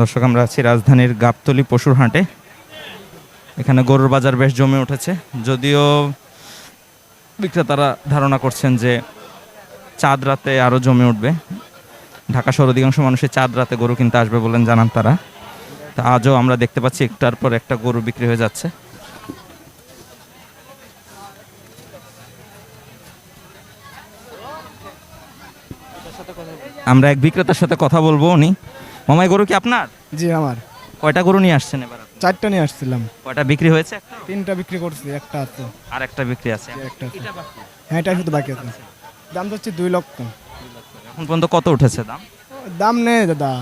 দর্শক, আমরা আছি রাজধানীর গাবতলি পশুর হাটে। এখানে গরুর বাজার বেশ জমে উঠেছে। যদিও বিক্রেতারা ধারণা করছেন যে চাঁদ রাতে আরও জমে উঠবে। ঢাকা শহর অধিকাংশ মানুষের চাঁদ রাতে গরু কিনতে আসবে বলেন জানান তারা। তা আজও আমরা দেখতে পাচ্ছি, একটার পর একটা গরু বিক্রি হয়ে যাচ্ছে। আমরা এক বিক্রেতার সাথে কথা বলব উনি। মামাই গরু কি আপনার? জি আমার। কয়টা গরু নিয়ে আসছেন এবার আপনি? চারটা নিয়ে আসছিলাম। কয়টা বিক্রি হয়েছে একটা? তিনটা বিক্রি করছি একটা আছে। আর একটা বিক্রি আছে? একটা আছে। হ্যাঁ এটা শুধু বাকি আছে। দাম তো হচ্ছে দুই লক্ষ। এখন পর্যন্ত কত উঠেছে দাম? দাম নেই দাদা।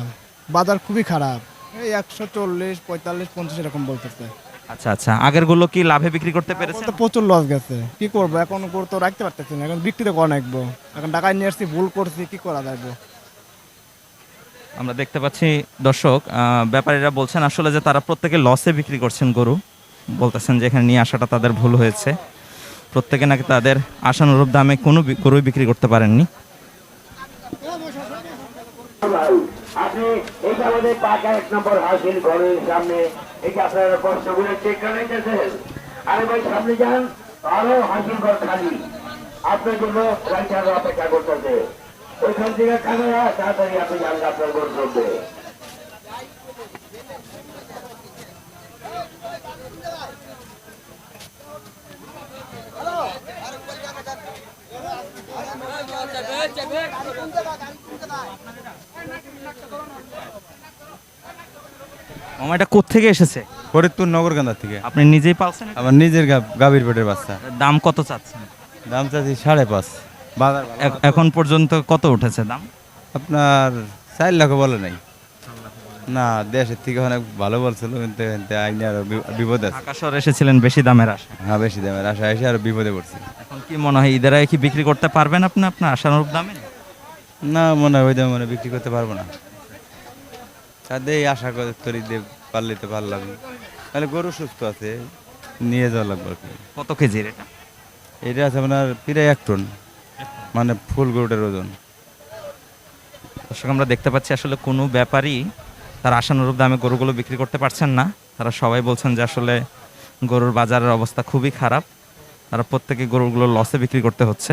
বাজার খুবই খারাপ। এই একশো চল্লিশ পঁয়তাল্লিশ পঞ্চাশ এরকম বলতেছে। আচ্ছা আচ্ছা। আগেরগুলো কি লাভে বিক্রি করতে পেরেছেন? তো প্রচুর লস গেছে। কি করব? এখন গরু তো রাখতে পারতেছি না। এখন বিক্রি তো করা নাকবো এখন টাকায় নিয়ে আসছি ভুল করছি কি করা যাবে আমরা দেখতে পাচ্ছি, দর্শক ব্যাপারীরা বলছেন আসলে যে তারা প্রত্যেকে লসে বিক্রি করছেন গরু। বলতেছেন যে এখানে নিয়ে আসাটা তাদের ভুল হয়েছে। প্রত্যেকে নাকি তাদের আশানুরূপ দামে কোনো গরুই বিক্রি করতে পারেননি। আপনি আপনারা জন্য অপেক্ষা করতেছে। ওইখান থেকে খানারা তাড়াতাড়ি আপনি জানলে আপনার গন্তব্যে। মামা এটা কোত্থেকে এসেছে? ফরিদপুর নগরকান্দা থেকে। আপনি নিজেই পালছেন? আমার নিজের গা- গাভীর পেটের বাচ্চা। দাম কত চাচ্ছেন? দাম চাচ্ছি সাড়ে পাঁচ। বাজার এখন পর্যন্ত কত উঠেছে দাম? আপনার চার লাখ বলে নাই। না দেশের থেকে অনেক ভালো বলছিল কিন্তু আইনে আরও বি- বিপদে আছে। ঢাকা শহরে এসেছিলেন বেশি দামের আশা। হ্যাঁ বেশি দামের আশা এসে আরও বিপদে পড়ছি। এখন কি মনে হয় ঈদের কি বিক্রি করতে পারবেন আপনি আপনার আশানুরূপ দামে? না মনে হয় ওই দামে মনে বিক্রি করতে পারব না। তাদের এই আশা করে যে পারলে তো পারলাম। তাহলে গরু সুস্থ আছে নিয়ে যাওয়া লাগবে কত কেজির এটা? এটা আছে আপনার প্রায় এক টন। মানে ফুল গরুটার ওজন। দর্শক, আমরা দেখতে পাচ্ছি আসলে কোনো ব্যাপারই তার আশানুরূপ দামে গরুগুলো বিক্রি করতে পারছেন না। তারা সবাই বলছেন যে আসলে গরুর বাজারের অবস্থা খুবই খারাপ। তারা প্রত্যেকে গরুগুলো লসে বিক্রি করতে হচ্ছে।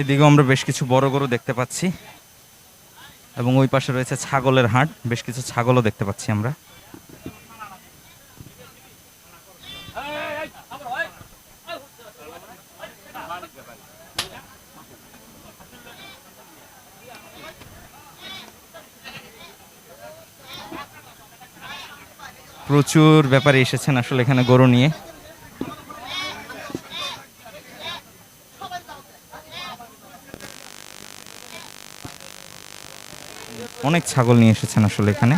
এদিকেও আমরা বেশ কিছু বড় গরু দেখতে পাচ্ছি। এবং ওই পাশে রয়েছে ছাগলের হাট, বেশ কিছু ছাগলও দেখতে পাচ্ছি আমরা। প্রচুর ব্যাপারে এসেছেন আসলে এখানে গরু নিয়ে। অনেক ছাগল নিয়ে এসেছেন আসলে এখানে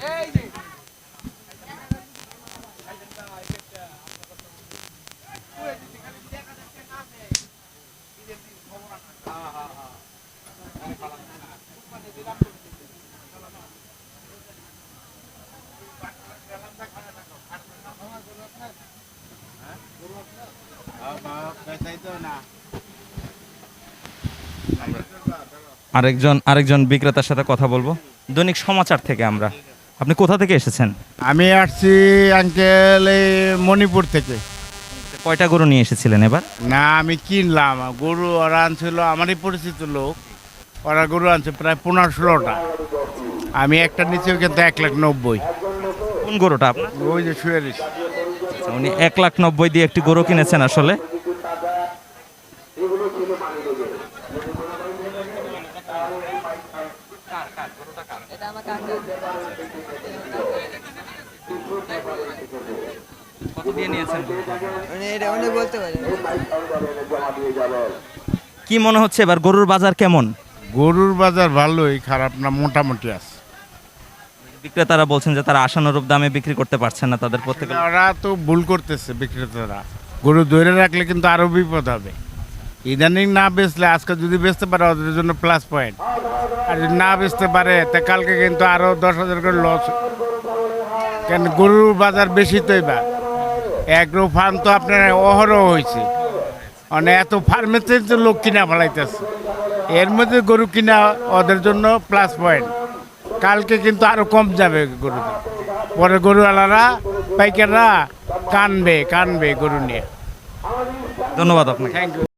Hey! আরেকজন আরেকজন বিক্রেতার সাথে কথা বলব। দৈনিক সমাচার থেকে আমরা। আপনি কোথা থেকে এসেছেন? আমি আসছি আঙ্কেল মণিপুর থেকে। কয়টা গরু নিয়ে এসেছিলেন এবার? না আমি কিনলাম। গরু আর আনছিল আমারই পরিচিত লোক। ওরা গরু আনছে প্রায় পনেরো ষোলোটা। আমি একটা নিচে কিন্তু এক লাখ নব্বই। কোন গরুটা আপনার? ওই যে শুয়ে রয়েছে আচ্ছা, উনি এক লাখ নব্বই দিয়ে একটি গরু কিনেছেন আসলে। কত দিয়ে নিয়েছেন এটা উনি বলতে পারে কি মনে হচ্ছে এবার গরুর বাজার কেমন? গরুর বাজার ভালোই খারাপ না মোটামুটি আছে। বিক্রেতারা বলছেন যে তারা আশানুরূপ দামে বিক্রি করতে পারছেন না তাদের প্রত্যেকে ওরা তো ভুল করতেছে বিক্রেতারা। গরু ধরে রাখলে কিন্তু আরও বিপদ হবে। ইদানিং না বেচলে আজকে যদি বেচতে পারে ওদের জন্য প্লাস পয়েন্ট আর যদি না বেচতে পারে তা কালকে কিন্তু আরও দশ হাজার করে লস কেন গরুর বাজার বেশি তো এবার। এগ্রো ফার্ম তো আপনার অহরহ হয়েছে। মানে এত ফার্মেতে তো লোক কিনা ফেলাইতেছে। এর মধ্যে গরু কিনা ওদের জন্য প্লাস পয়েন্ট কালকে কিন্তু আরও কম যাবে গরু। পরে গরুওয়ালারা পাইকাররা কানবে কানবে গরু নিয়ে। ধন্যবাদ আপনাকে। Thank you